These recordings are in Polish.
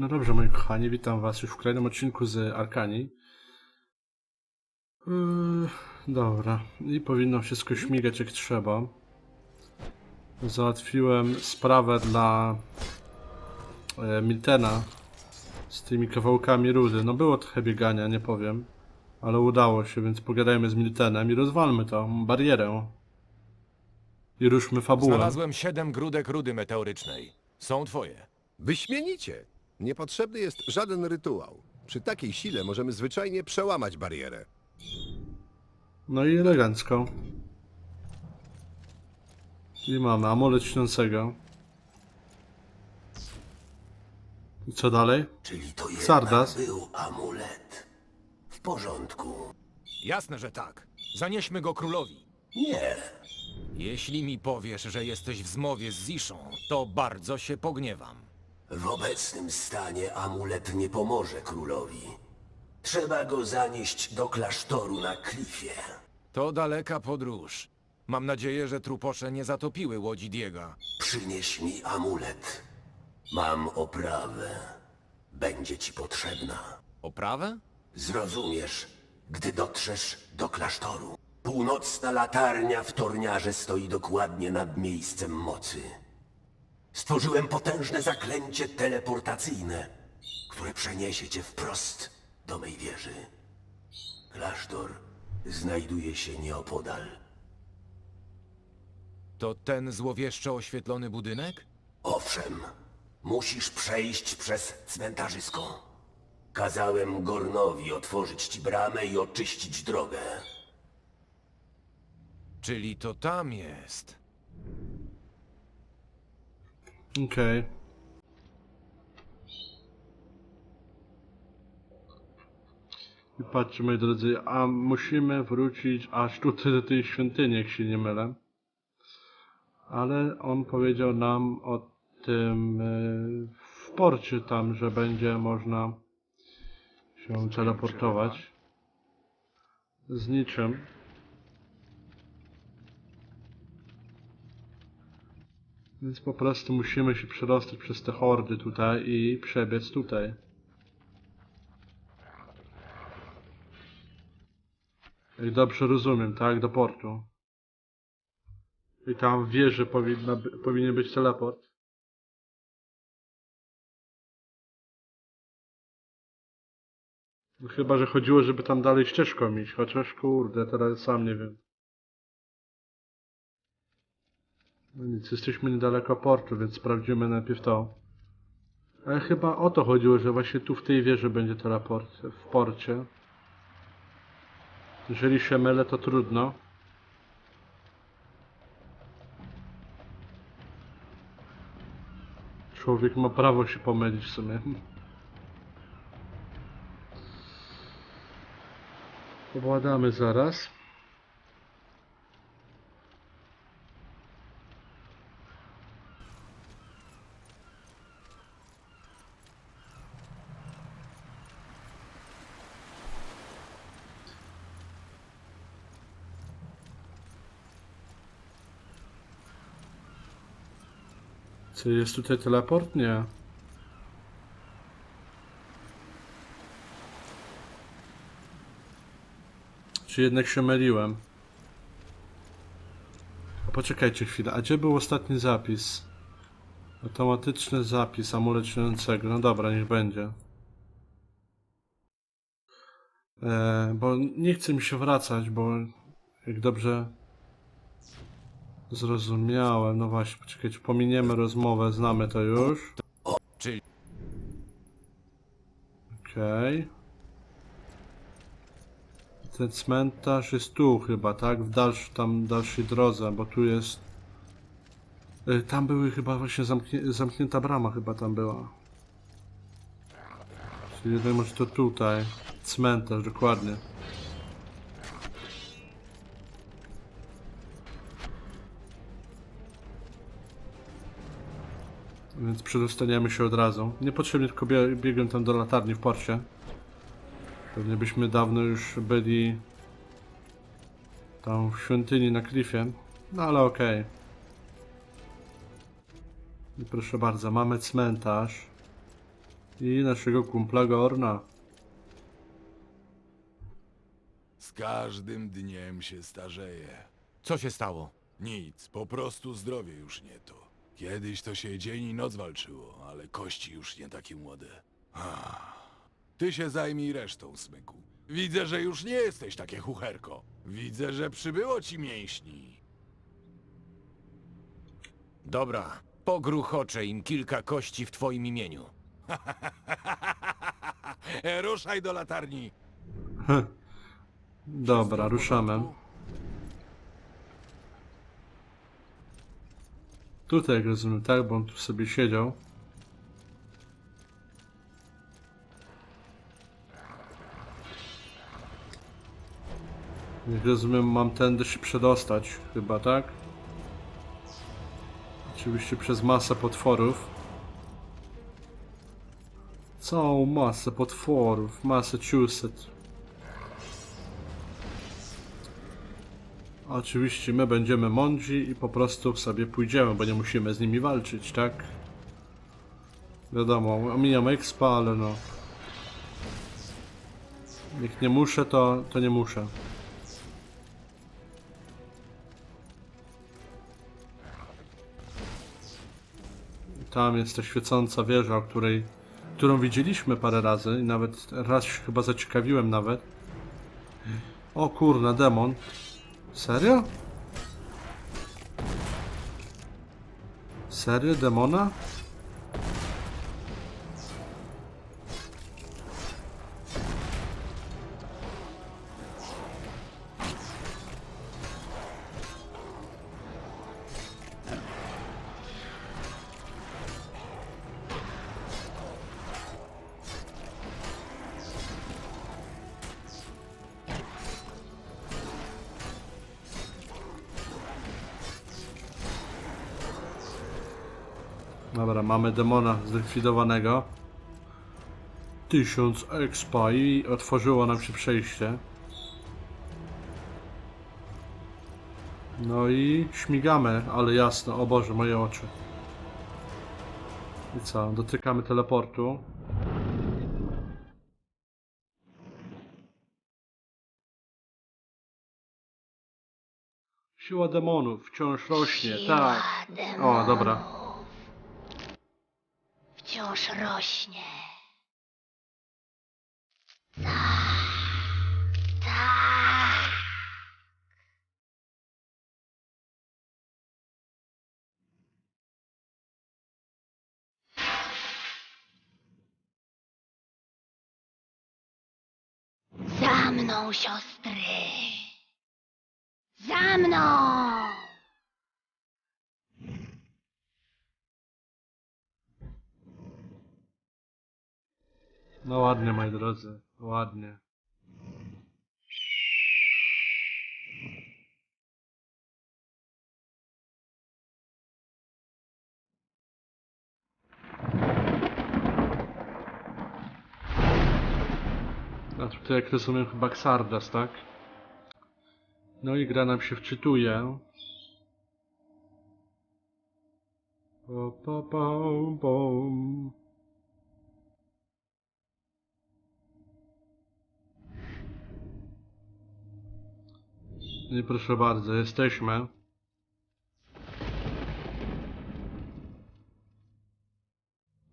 No dobrze, moi kochani, witam was już w kolejnym odcinku z Arkanii. Yy, dobra, i powinno wszystko śmigać jak trzeba. Załatwiłem sprawę dla e, Miltena z tymi kawałkami rudy. No było trochę biegania, nie powiem, ale udało się, więc pogadajmy z Miltenem i rozwalmy tą barierę. I ruszmy fabułę. Znalazłem siedem grudek rudy meteorycznej. Są twoje. Wyśmienicie! Niepotrzebny jest żaden rytuał. Przy takiej sile możemy zwyczajnie przełamać barierę. No i elegancko. I mamy amulet śniącego. I co dalej? Czyli to jednak Sardas. był amulet. W porządku. Jasne, że tak. Zanieśmy go królowi. Nie, Jeśli mi powiesz, że jesteś w zmowie z Ziszą, to bardzo się pogniewam. W obecnym stanie amulet nie pomoże królowi. Trzeba go zanieść do klasztoru na klifie. To daleka podróż. Mam nadzieję, że truposze nie zatopiły łodzi Diega. Przynieś mi amulet. Mam oprawę. Będzie ci potrzebna. Oprawę? Zrozumiesz, gdy dotrzesz do klasztoru. Północna latarnia w torniarze stoi dokładnie nad miejscem mocy. Stworzyłem potężne zaklęcie teleportacyjne, które przeniesie cię wprost do mej wieży. Klasztor znajduje się nieopodal. To ten złowieszczo oświetlony budynek? Owszem, musisz przejść przez cmentarzysko. Kazałem Gornowi otworzyć ci bramę i oczyścić drogę. Czyli to tam jest. Okej. I patrzcie moi drodzy, a musimy wrócić aż tutaj do tej świątyni, jak się nie mylę. Ale on powiedział nam o tym e, w porcie tam, że będzie można się teleportować z niczym. Więc po prostu musimy się przedostać przez te hordy tutaj i przebiec tutaj. Jak dobrze rozumiem, tak? Do portu. I tam w wieży powinna, powinien być teleport. No chyba, że chodziło, żeby tam dalej ścieżką iść, chociaż kurde, teraz sam nie wiem. No nic, jesteśmy niedaleko portu, więc sprawdzimy najpierw to. Ale chyba o to chodziło, że właśnie tu w tej wieży będzie teleport, w porcie. Jeżeli się mylę, to trudno. Człowiek ma prawo się pomylić w sumie. Powładamy zaraz. Czy jest tutaj teleport? Nie. Czy jednak się myliłem? A poczekajcie chwilę, a gdzie był ostatni zapis? Automatyczny zapis amulet śniącego. No dobra, niech będzie. E, bo nie chce mi się wracać, bo jak dobrze zrozumiałem, no właśnie, poczekajcie, pominiemy rozmowę, znamy to już. Czyli Okej. Ten cmentarz jest tu chyba, tak? W dalsz, tam dalszej drodze, bo tu jest... Y, Tam były chyba właśnie zamknie, zamknięta brama chyba tam była. Czyli może to tutaj. Cmentarz, dokładnie. Więc przedostaniemy się od razu. Niepotrzebnie tylko bie biegłem tam do latarni w porcie. Pewnie byśmy dawno już byli tam w świątyni na klifie. No ale okej. I proszę bardzo, mamy cmentarz. I naszego kumpla Gorna. Z każdym dniem się starzeje. Co się stało? Nic, po prostu zdrowie już nie to. Kiedyś to się dzień i noc walczyło, ale kości już nie takie młode. Ah. Ty się zajmij resztą, Smyku. Widzę, że już nie jesteś takie chucherko. Widzę, że przybyło ci mięśni. Dobra, pogruchoczę im kilka kości w twoim imieniu. Ruszaj do latarni. Dobra, ruszamy. Tutaj jak rozumiem, tak, bo on tu sobie siedział. Jak rozumiem, mam tędy się przedostać, chyba, tak? Oczywiście przez masę potworów. Całą masę potworów, Massachusetts. Oczywiście my będziemy mądrzy i po prostu sobie pójdziemy, bo nie musimy z nimi walczyć, tak? Wiadomo, omijam expa, ale no. Jak nie muszę, to, to nie muszę. Tam jest ta świecąca wieża, o której, którą widzieliśmy parę razy i nawet raz się chyba zaciekawiłem nawet. O kurna, demon. Serio? Serio, demona? Dobra, mamy demona zlikwidowanego. Tysiąc expa i otworzyło nam się przejście. No i śmigamy, ale jasno, o Boże, moje oczy. I co, dotykamy teleportu. Siła demonów wciąż rośnie, tak. O, dobra. Wciąż rośnie. Tak, tak. Za mną, siostry. Za mną. No ładnie, moi drodzy, ładnie. A tutaj jak rozumiem chyba Xardas, tak? No i gra nam się wczytuje. Pa, pa, pam, proszę bardzo, jesteśmy.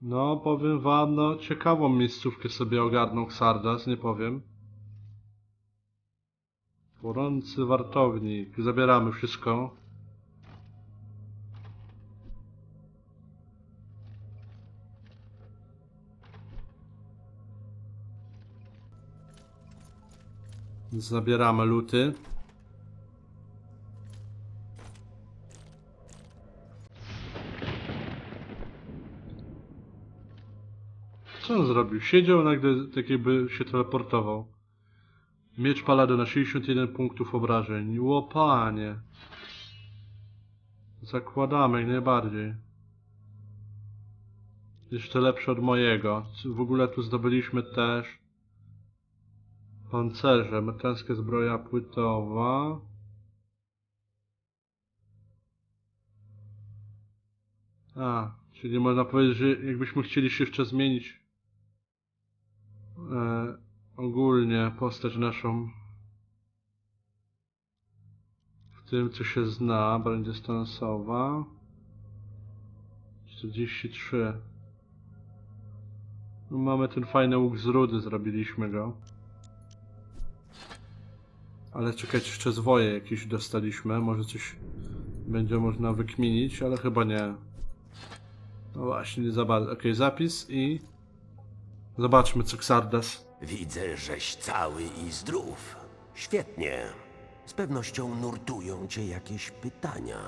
No, powiem wam, no, ciekawą miejscówkę sobie ogarnął Xardas, nie powiem. Gorący wartownik, zabieramy wszystko. Zabieramy luty. Zrobił? Siedział nagle, tak jakby się teleportował. Miecz palady na 61 punktów obrażeń. Łopanie. Zakładamy jak najbardziej. Jeszcze lepszy od mojego. W ogóle tu zdobyliśmy też pancerze, metańska zbroja płytowa. A, czyli można powiedzieć, że jakbyśmy chcieli się jeszcze zmienić ogólnie postać naszą w tym, co się zna, będzie stansowa. 43. No, mamy ten fajny łuk z rudy, zrobiliśmy go. Ale czekać, jeszcze zwoje jakieś dostaliśmy, może coś będzie można wykminić, ale chyba nie. No właśnie, nie za bardzo. Okej, zapis i... Zobaczmy, co Xardas. Widzę, żeś cały i zdrów. Świetnie. Z pewnością nurtują cię jakieś pytania.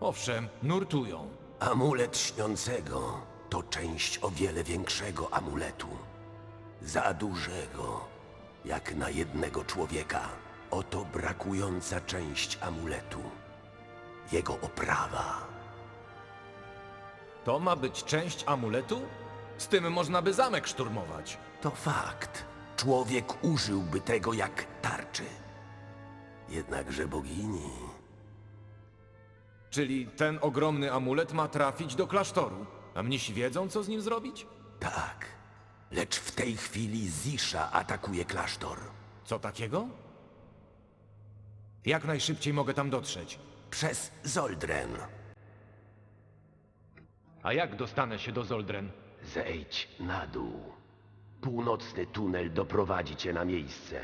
Owszem, nurtują. Amulet śniącego to część o wiele większego amuletu. Za dużego, jak na jednego człowieka. Oto brakująca część amuletu. Jego oprawa. To ma być część amuletu? Z tym można by zamek szturmować. To fakt. Człowiek użyłby tego jak tarczy. Jednakże bogini Czyli ten ogromny amulet ma trafić do klasztoru. A mnisi wiedzą, co z nim zrobić? tak. Lecz w tej chwili Zisza atakuje klasztor. Co takiego? Jak najszybciej mogę tam dotrzeć? Przez Zoldren. A jak dostanę się do Zoldren? Zejdź na dół. Północny tunel doprowadzi cię na miejsce.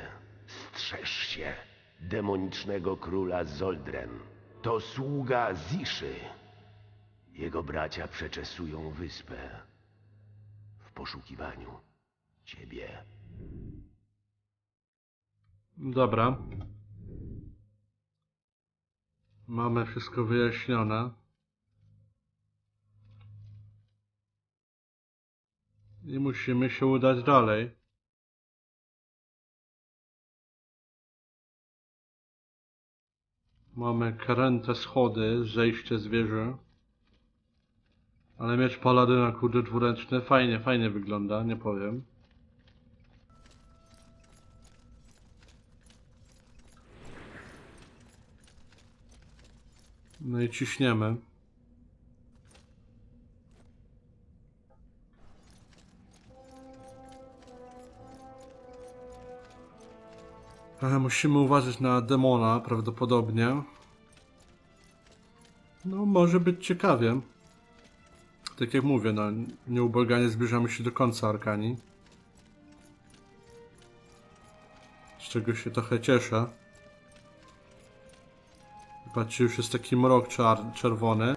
Strzeż się demonicznego króla Zoldren. To sługa Ziszy. Jego bracia przeczesują wyspę w poszukiwaniu ciebie. Dobra. Mamy wszystko wyjaśnione. I musimy się udać dalej. Mamy karęte schody, zejście z wieży. Ale miecz paladyna, kurde, dwuręczny, fajnie, fajnie wygląda, nie powiem. No i ciśniemy. Musimy uważać na demona prawdopodobnie. No, może być ciekawie. Tak jak mówię, no, nieubłaganie zbliżamy się do końca Arkanii. Z czego się trochę cieszę. Patrzcie, już jest taki mrok czerwony.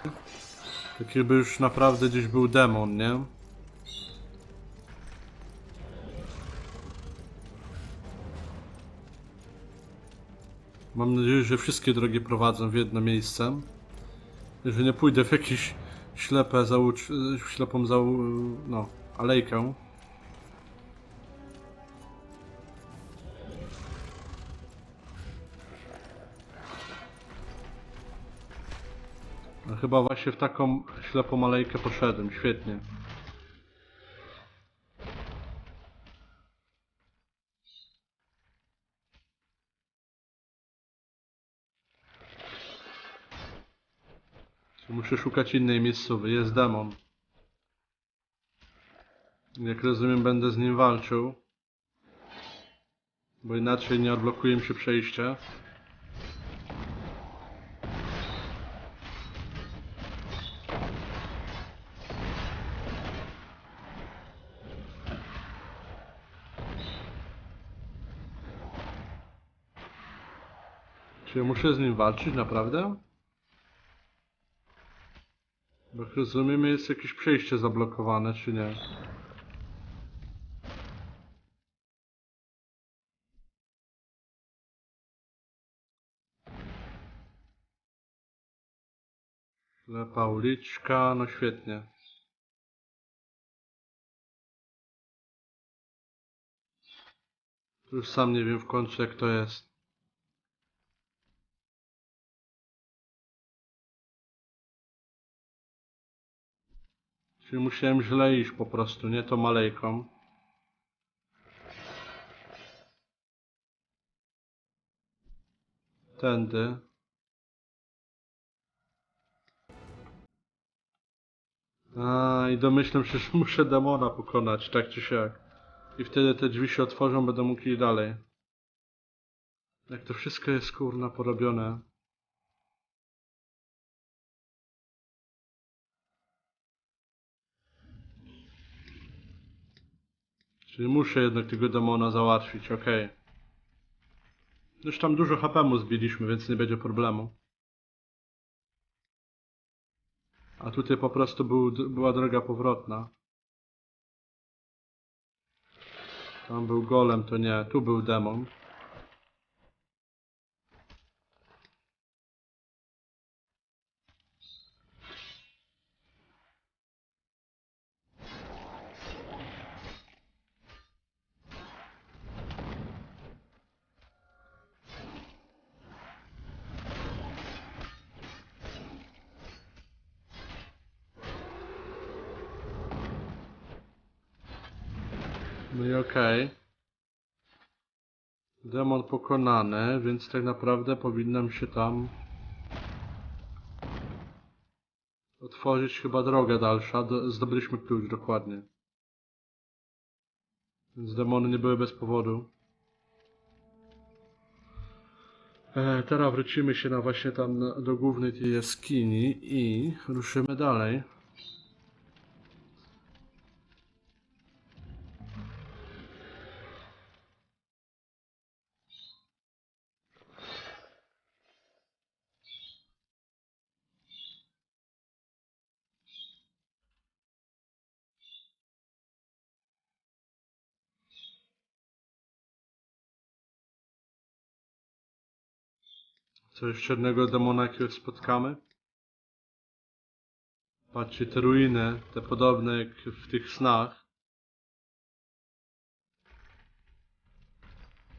Tak jakby już naprawdę gdzieś był demon, nie? Mam nadzieję, że wszystkie drogi prowadzą w jedno miejsce. Że nie pójdę w jakieś ślepe zaucz... ślepą zau... no, alejkę. No, chyba właśnie w taką ślepą alejkę poszedłem, świetnie. Muszę szukać innej miejscowej, jest demon. Jak rozumiem będę z nim walczył. Bo inaczej nie odblokuje mi się przejście. Czy muszę z nim walczyć, naprawdę? Bo jak rozumiemy, jest jakieś przejście zablokowane, czy nie? Lepa uliczka, no świetnie. Już sam nie wiem w końcu jak to jest. Czyli musiałem źle iść po prostu, nie tą malejką. Tędy. A i domyślam się, że muszę demona pokonać, tak czy siak. I wtedy te drzwi się otworzą, będę mógł iść dalej. Jak to wszystko jest kurna porobione. Czyli muszę jednak tego demona załatwić, okej. Już tam dużo HP mu zbiliśmy, więc nie będzie problemu. A tutaj po prostu był, była droga powrotna. Tam był golem, to nie. Tu był demon. No i okej. Demon pokonany, więc tak naprawdę powinnam się tam otworzyć chyba drogę dalsza. Do, zdobyliśmy klucz dokładnie. Więc demony nie były bez powodu. E, teraz wrócimy się na właśnie tam do głównej tej jaskini i ruszymy dalej. Co jeszcze jednego demona jakiegoś spotkamy? Patrzcie, te ruiny, te podobne jak w tych snach.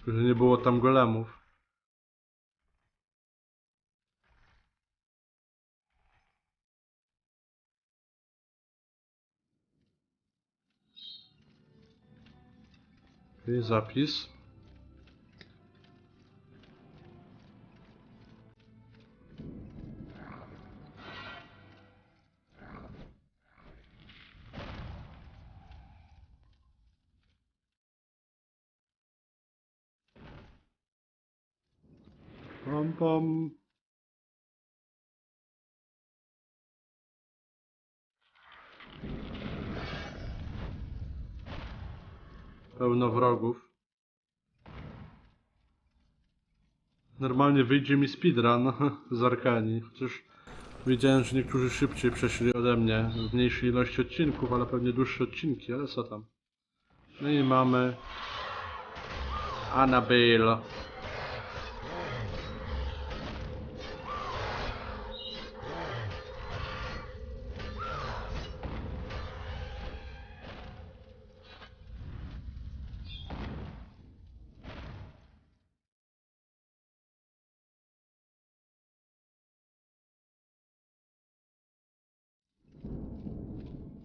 Tylko, nie było tam golemów. Okej, zapis. Pam. Pełno wrogów. Normalnie wyjdzie mi speedrun z Arkanii, chociaż wiedziałem, że niektórzy szybciej przeszli ode mnie w mniejszej ilości odcinków, ale pewnie dłuższe odcinki, ale co tam. No i mamy Annabelle.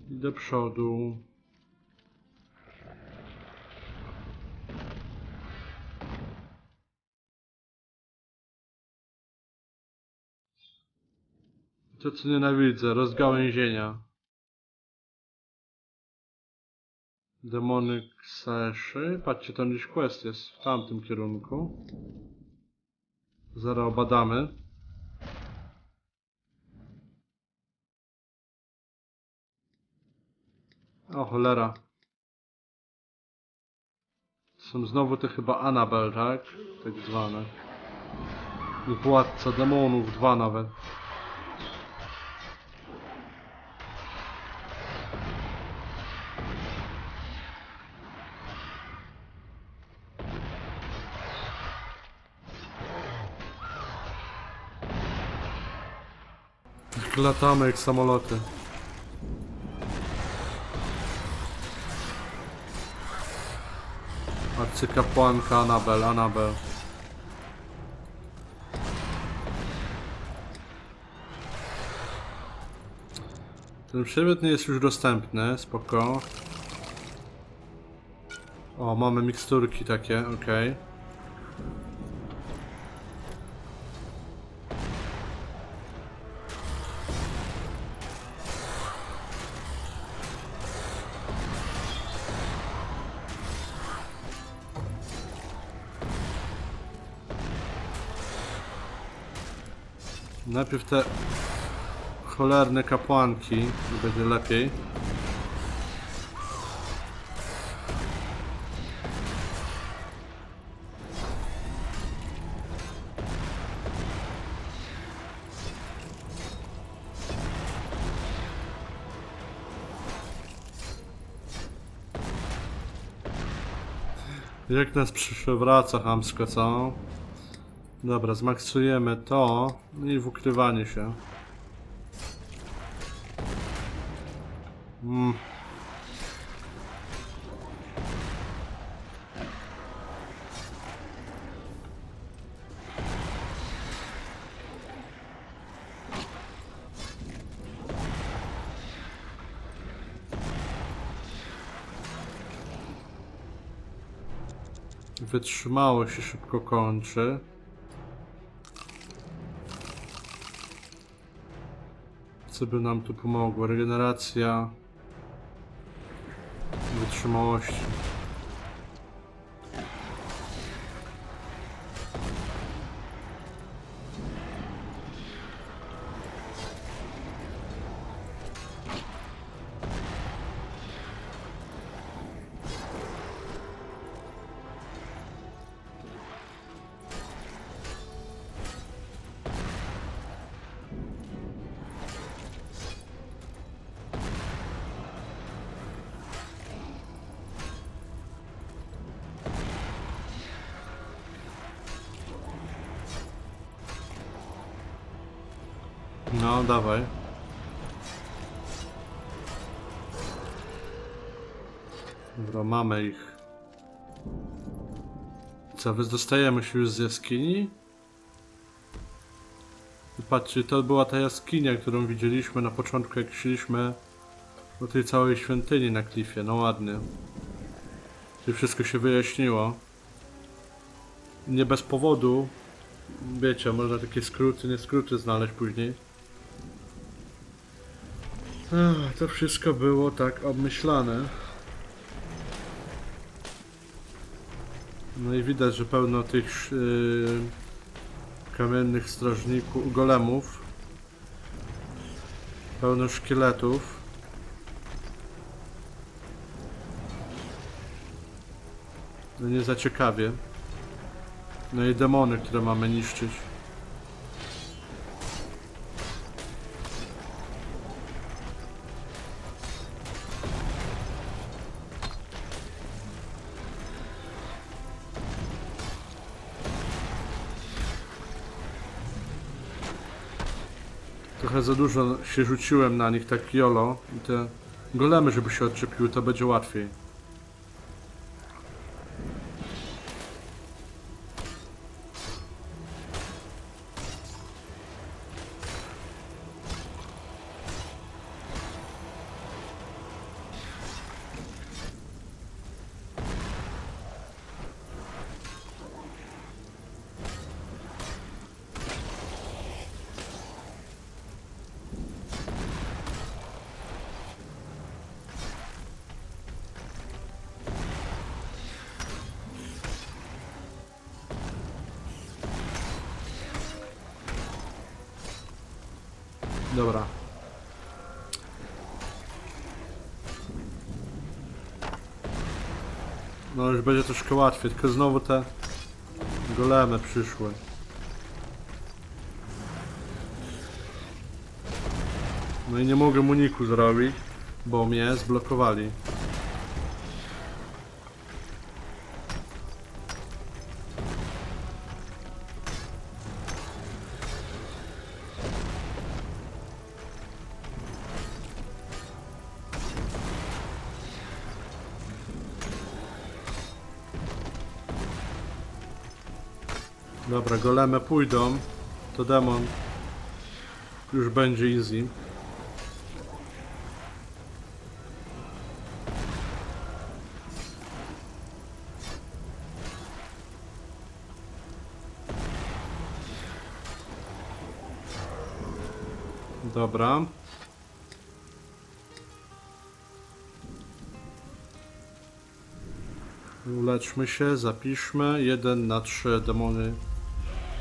I do przodu. To co nienawidzę, rozgałęzienia. Demony Kseszy. Patrzcie, tam gdzieś quest jest w tamtym kierunku. Zaraz obadamy. O cholera. Są znowu te chyba Annabel, tak? Tak zwane. I Władca demonów, dwa nawet. Latamy jak samoloty. Arcykapłanka Anabel, Anabel. Ten przedmiot nie jest już dostępny, spoko. O, mamy miksturki takie, okej. Najpierw te cholerne kapłanki, będzie lepiej. Jak nas przywraca hamsko, co? Dobra, zmaksujemy to i w ukrywanie się. Mm. Wytrzymało się szybko kończy. Co by nam tu pomogło? Regeneracja wytrzymałości. No, dawaj. Dobra, mamy ich. Co, dostajemy się już z jaskini? Patrzcie, to była ta jaskinia, którą widzieliśmy na początku, jak szliśmy do tej całej świątyni na klifie. No ładnie. Czyli wszystko się wyjaśniło. Nie bez powodu. Wiecie, można takie skróty, nie skróty znaleźć później. Ach, to wszystko było tak obmyślane. No i widać, że pełno tych yy, kamiennych strażników, golemów. Pełno szkieletów. No nie za ciekawie. No i demony, które mamy niszczyć. Za dużo się rzuciłem na nich tak jolo i te golemy, żeby się odczepiły, to będzie łatwiej. Dobra. No już będzie troszkę łatwiej, tylko znowu te golemy przyszły. No i nie mogę uniku zrobić, bo mnie zblokowali. Dobra, golemy pójdą, to demon już będzie easy. Dobra. Uleczmy się, zapiszmy. 1 na 3 demony.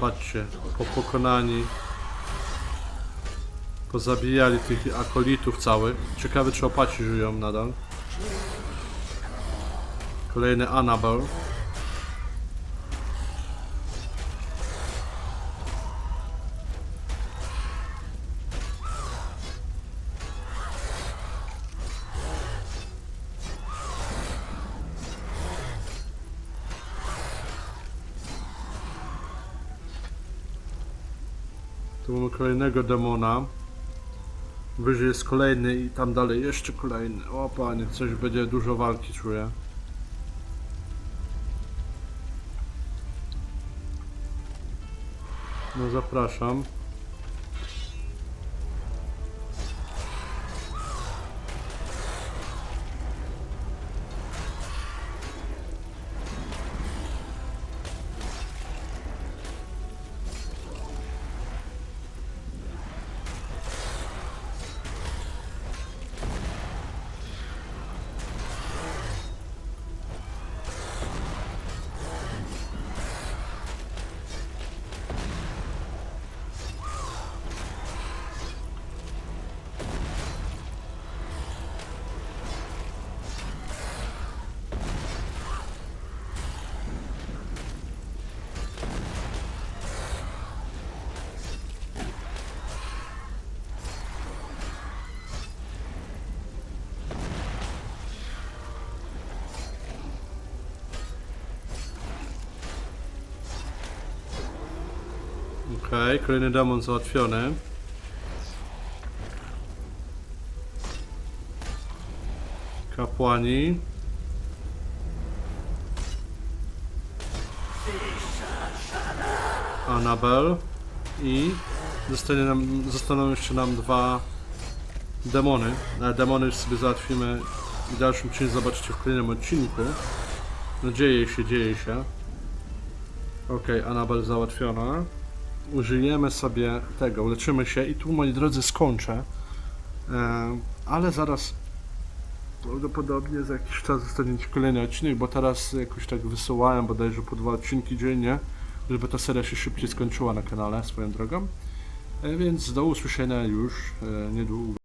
Patrzcie, po pokonani pozabijali tych akolitów cały. Ciekawe czy opaci żyją nadal. Kolejny Annabelle. Kolejnego demona. Wyżej jest kolejny i tam dalej jeszcze kolejny. O panie, coś będzie dużo walki czuję. No zapraszam. Okej, kolejny demon załatwiony. Kapłani. Annabel. I zostanie nam, zostaną jeszcze nam dwa demony. Ale demony sobie załatwimy w dalszym ciągu zobaczycie w kolejnym odcinku. No dzieje się, dzieje się. Okej, Annabel załatwiona użyjemy sobie tego, uleczymy się i tu moi drodzy skończę. E, ale zaraz prawdopodobnie za jakiś czas zostaniecie kolejny odcinek, bo teraz jakoś tak wysyłałem bodajże po dwa odcinki dziennie, żeby ta seria się szybciej skończyła na kanale swoją drogą. E, więc do usłyszenia już e, niedługo.